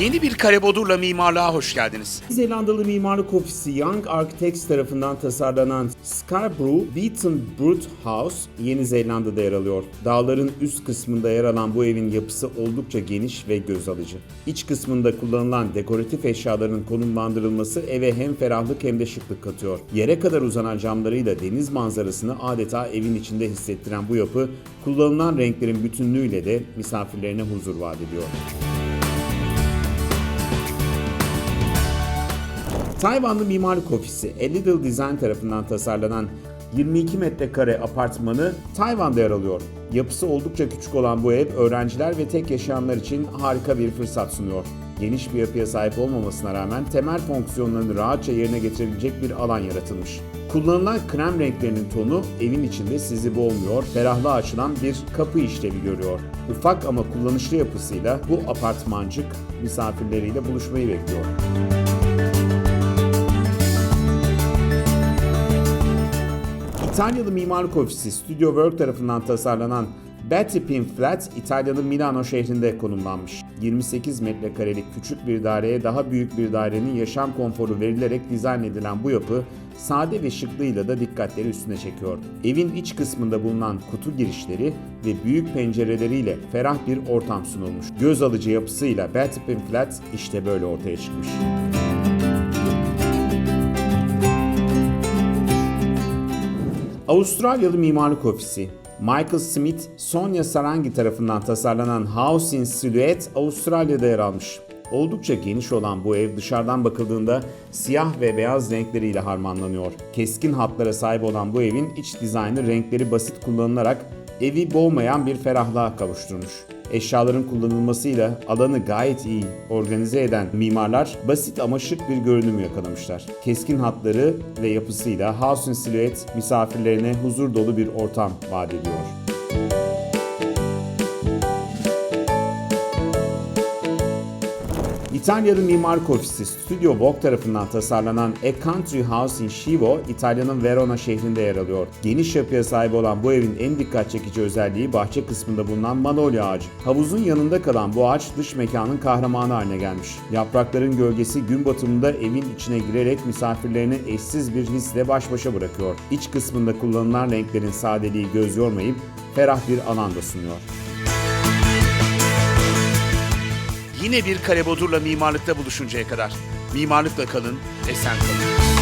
Yeni bir kare bodurla mimarlığa hoş geldiniz. Zelandalı mimarlık ofisi Young Architects tarafından tasarlanan Scarborough Wheaton Brute House Yeni Zelanda'da yer alıyor. Dağların üst kısmında yer alan bu evin yapısı oldukça geniş ve göz alıcı. İç kısmında kullanılan dekoratif eşyaların konumlandırılması eve hem ferahlık hem de şıklık katıyor. Yere kadar uzanan camlarıyla deniz manzarasını adeta evin içinde hissettiren bu yapı kullanılan renklerin bütünlüğüyle de misafirlerine huzur vaat ediyor. Tayvanlı mimarlık ofisi A Little Design tarafından tasarlanan 22 metrekare apartmanı Tayvan'da yer alıyor. Yapısı oldukça küçük olan bu ev öğrenciler ve tek yaşayanlar için harika bir fırsat sunuyor. Geniş bir yapıya sahip olmamasına rağmen temel fonksiyonlarını rahatça yerine getirebilecek bir alan yaratılmış. Kullanılan krem renklerinin tonu evin içinde sizi boğmuyor, ferahlığa açılan bir kapı işlevi görüyor. Ufak ama kullanışlı yapısıyla bu apartmancık misafirleriyle buluşmayı bekliyor. İtalyalı mimarlık ofisi Studio Work tarafından tasarlanan Betty Pin Flat, İtalya'nın Milano şehrinde konumlanmış. 28 metrekarelik küçük bir daireye daha büyük bir dairenin yaşam konforu verilerek dizayn edilen bu yapı, sade ve şıklığıyla da dikkatleri üstüne çekiyor. Evin iç kısmında bulunan kutu girişleri ve büyük pencereleriyle ferah bir ortam sunulmuş. Göz alıcı yapısıyla Betty Pin Flat işte böyle ortaya çıkmış. Avustralyalı mimarlık ofisi Michael Smith, Sonia Sarangi tarafından tasarlanan House in Silhouette Avustralya'da yer almış. Oldukça geniş olan bu ev dışarıdan bakıldığında siyah ve beyaz renkleriyle harmanlanıyor. Keskin hatlara sahip olan bu evin iç dizaynı renkleri basit kullanılarak evi boğmayan bir ferahlığa kavuşturmuş. Eşyaların kullanılmasıyla alanı gayet iyi organize eden mimarlar basit ama şık bir görünüm yakalamışlar. Keskin hatları ve yapısıyla House in Silhouette misafirlerine huzur dolu bir ortam vaat ediyor. İtalyalı mimarlık ofisi Studio Vogue tarafından tasarlanan A Country House in Chivo, İtalya'nın Verona şehrinde yer alıyor. Geniş yapıya sahip olan bu evin en dikkat çekici özelliği bahçe kısmında bulunan manolya ağacı. Havuzun yanında kalan bu ağaç dış mekanın kahramanı haline gelmiş. Yaprakların gölgesi gün batımında evin içine girerek misafirlerini eşsiz bir hisle baş başa bırakıyor. İç kısmında kullanılan renklerin sadeliği göz yormayıp ferah bir alan da sunuyor. Yine bir kare bodurla mimarlıkta buluşuncaya kadar. Mimarlıkla kalın, esen kalın.